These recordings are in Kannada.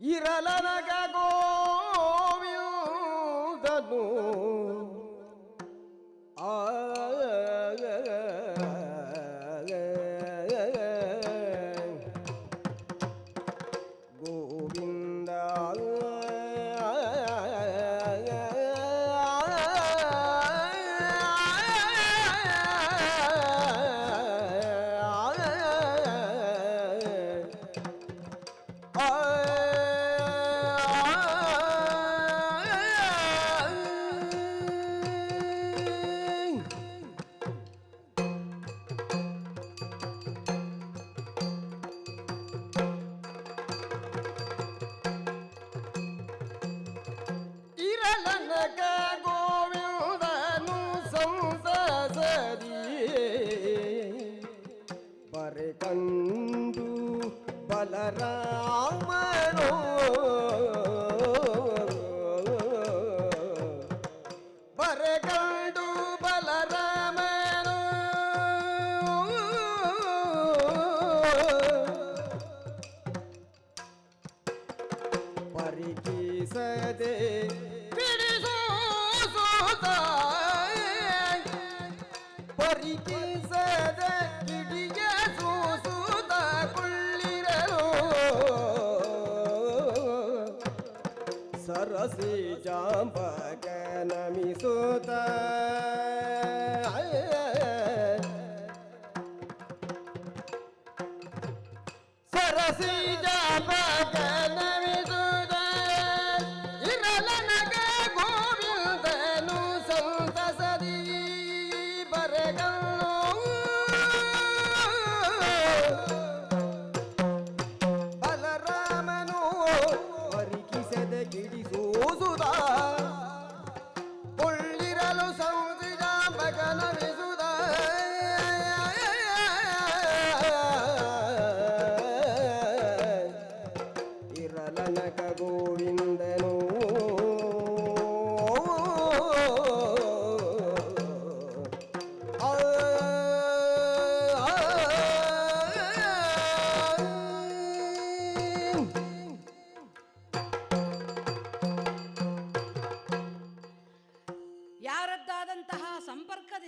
ಇರಲನಗ ಗೋವಿಂದನು ಆ ಇರಲನಗ ಗೋವಿಂದನು ಸಂಸಸದಿ ಬರೆ ಬಲರಾಮನೋ. ಬಲರಾಮನು ಬರೆ ಸರಸಿ ಜಾಂಬಕ ನಮಿಸುತ್ತ ಸರಸಿ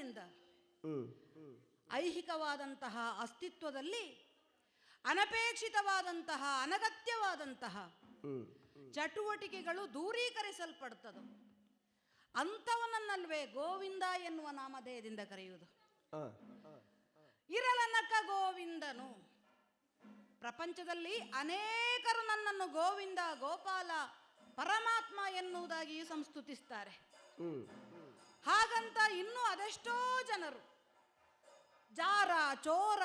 ಸಂಪರ್ಕದಿಂದ ಐಹಿಕವಾದಂತಹ ಅಸ್ತಿತ್ವದಲ್ಲಿ ಅನಪೇಕ್ಷಿತವಾದಂತಹ ಅನಗತ್ಯವಾದಂತಹ ಚಟುವಟಿಕೆಗಳು ದೂರೀಕರಿಸಲ್ಪಡ್ತದೆ ಅಂಥವನನ್ನಲ್ವೇ ಗೋವಿಂದ ಎನ್ನುವ ನಾಮಧೇಯದಿಂದ ಕರೆಯುವುದು. ಇರಲನಕ ಗೋವಿಂದನು. ಪ್ರಪಂಚದಲ್ಲಿ ಅನೇಕರು ನನ್ನನ್ನು ಗೋವಿಂದ ಗೋಪಾಲ ಪರಮಾತ್ಮ ಎನ್ನುವುದಾಗಿಯೂ ಸಂಸ್ತುತಿಸ್ತಾರೆ. ಹಾಗಂತ ಇನ್ನೂ ಅದೆಷ್ಟೋ ಜನರು, ಜಾರ, ಚೋರ,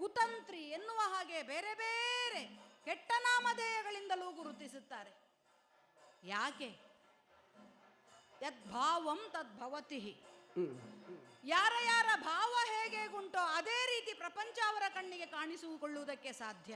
ಕುತಂತ್ರಿ ಎನ್ನುವ ಹಾಗೆ ಬೇರೆ ಬೇರೆ ಕೆಟ್ಟ ನಾಮಧೇಯಗಳಿಂದಲೂ ಗುರುತಿಸುತ್ತಾರೆ. ಯಾಕೆ? ಯದ್ಭಾವಂ ತದ್ಭವತಿ ಯಾರ ಯಾರ ಭಾವ ಹೇಗೆ ಉಂಟೋ ಅದೇ ರೀತಿ ಪ್ರಪಂಚ ಅವರ ಕಣ್ಣಿಗೆ ಕಾಣಿಸಿಕೊಳ್ಳುವುದಕ್ಕೆ ಸಾಧ್ಯ.